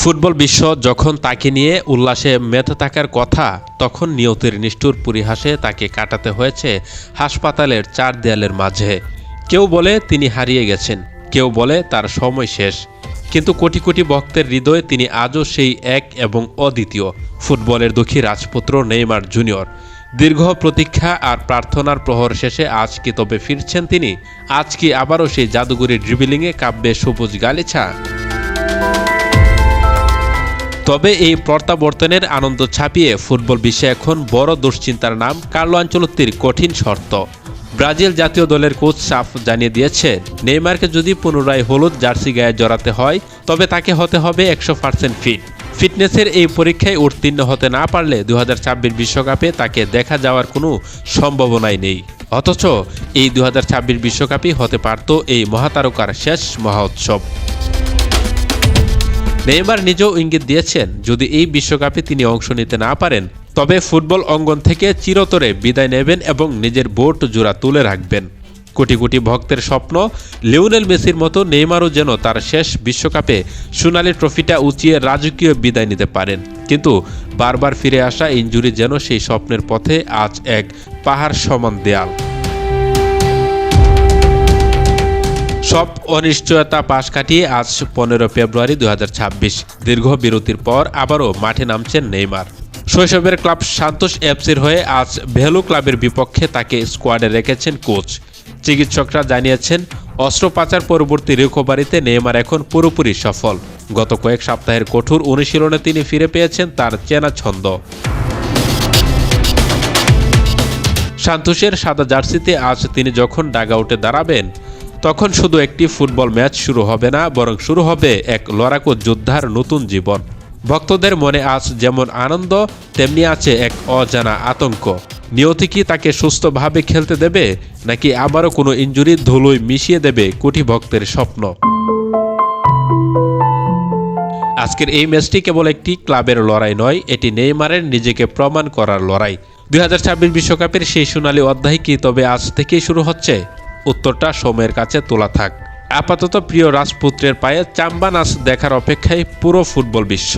Football বিশ্ব যখন তাকে নিয়ে উল্লাসে মেতে থাকার কথা, তখন নিয়তির নিষ্ঠুর পরিহাসে তাকে কাটাতে হয়েছে হাসপাতালের চার দেয়ালের মাঝে। কেউ বলে তিনি হারিয়ে গেছেন, কেউ বলে তার সময় শেষ। কিন্তু কোটি কোটি ভক্তের হৃদয়ে তিনি আজও সেই এক এবং অদ্বিতীয় ফুটবলের দুঃখী রাজপুত্র নেইমার জুনিয়র। দীর্ঘ প্রতীক্ষা আর প্রার্থনার প্রহর শেষে আজ কি তবে ফিরছেন তিনি? আজ কি আবারও সেই জাদুগুরি ড্রিবিলিংয়ে কাব্যে সবুজ গালিছা তবে এই প্রত্যাবর্তনের আনন্দ ছাপিয়ে ফুটবল বিশ্বে এখন বড় দুশ্চিন্তার নাম কার্লো আঞ্চলত্তির কঠিন শর্ত। ব্রাজিল জাতীয় দলের কোচ সাফ জানিয়ে দিয়েছে, নেইমারকে যদি পুনরায় হলুদ জার্সি গায়ে জড়াতে হয়, তবে তাকে হতে হবে একশো পার্সেন্ট ফিট। ফিটনেসের এই পরীক্ষায় উত্তীর্ণ হতে না পারলে দু বিশ্বকাপে তাকে দেখা যাওয়ার কোনো সম্ভাবনাই নেই। অথচ এই দু হাজার বিশ্বকাপই হতে পারত এই মহাতারকার শেষ মহোৎসব নেইমার নিজেও ইঙ্গিত দিয়েছেন, যদি এই বিশ্বকাপে তিনি অংশ নিতে না পারেন, তবে ফুটবল অঙ্গন থেকে চিরতরে বিদায় নেবেন এবং নিজের বোট জোড়া তুলে রাখবেন। কোটি কোটি ভক্তের স্বপ্ন, লিওনেল মেসির মতো নেইমারও যেন তার শেষ বিশ্বকাপে সোনালি ট্রফিটা উঁচিয়ে রাজকীয় বিদায় নিতে পারেন। কিন্তু বারবার ফিরে আসা ইঞ্জুরি যেন সেই স্বপ্নের পথে আজ এক পাহাড় সমান দেয়াল। সব অনিশ্চয়তা পাশ কাটিয়ে আজ পনেরো ফেব্রুয়ারি দু হাজার ছাব্বিশ। দীর্ঘ বিরতির পর আবারও মাঠে নামছেন নেইমার। শৈশবের ক্লাব সান্তোষ এফসির হয়ে আজ ভেলু ক্লাবের বিপক্ষে তাকে স্কোয়াডে রেখেছেন কোচ। চিকিৎসকরা জানিয়েছেন, অস্ত্রোপাচার পরবর্তী রিকভারিতে নেইমার এখন পুরোপুরি সফল। গত কয়েক সপ্তাহের কঠোর অনুশীলনে তিনি ফিরে পেয়েছেন তার চেনা ছন্দ। সান্তোষের সাদা জার্সিতে আজ তিনি যখন ডাগাউটে দাঁড়াবেন তখন শুধু একটি ফুটবল ম্যাচ শুরু হবে না, বরং শুরু হবে এক লড়াকু যোদ্ধার নতুন জীবন। ভক্তদের মনে আজ যেমন আনন্দ, তেমনি আছে এক অজানা আতঙ্ক। নিয়তি কি তাকে সুস্থভাবে খেলতে দেবে, নাকি আবারও কোনো ইঞ্জুরি ধুলোয় মিশিয়ে দেবে কোটি ভক্তের স্বপ্ন? আজকের এই ম্যাচটি কেবল একটি ক্লাবের লড়াই নয়, এটি নেইমারের নিজেকে প্রমাণ করার লড়াই। দুই বিশ্বকাপের সেই সোনালী অধ্যায় কি তবে আজ থেকেই শুরু হচ্ছে? উত্তরটা সোমের কাছে তোলা থাক। আপাতত প্রিয় রাজপুত্রের পায়ে চাম্বানাস দেখার অপেক্ষায় পুরো ফুটবল বিশ্ব।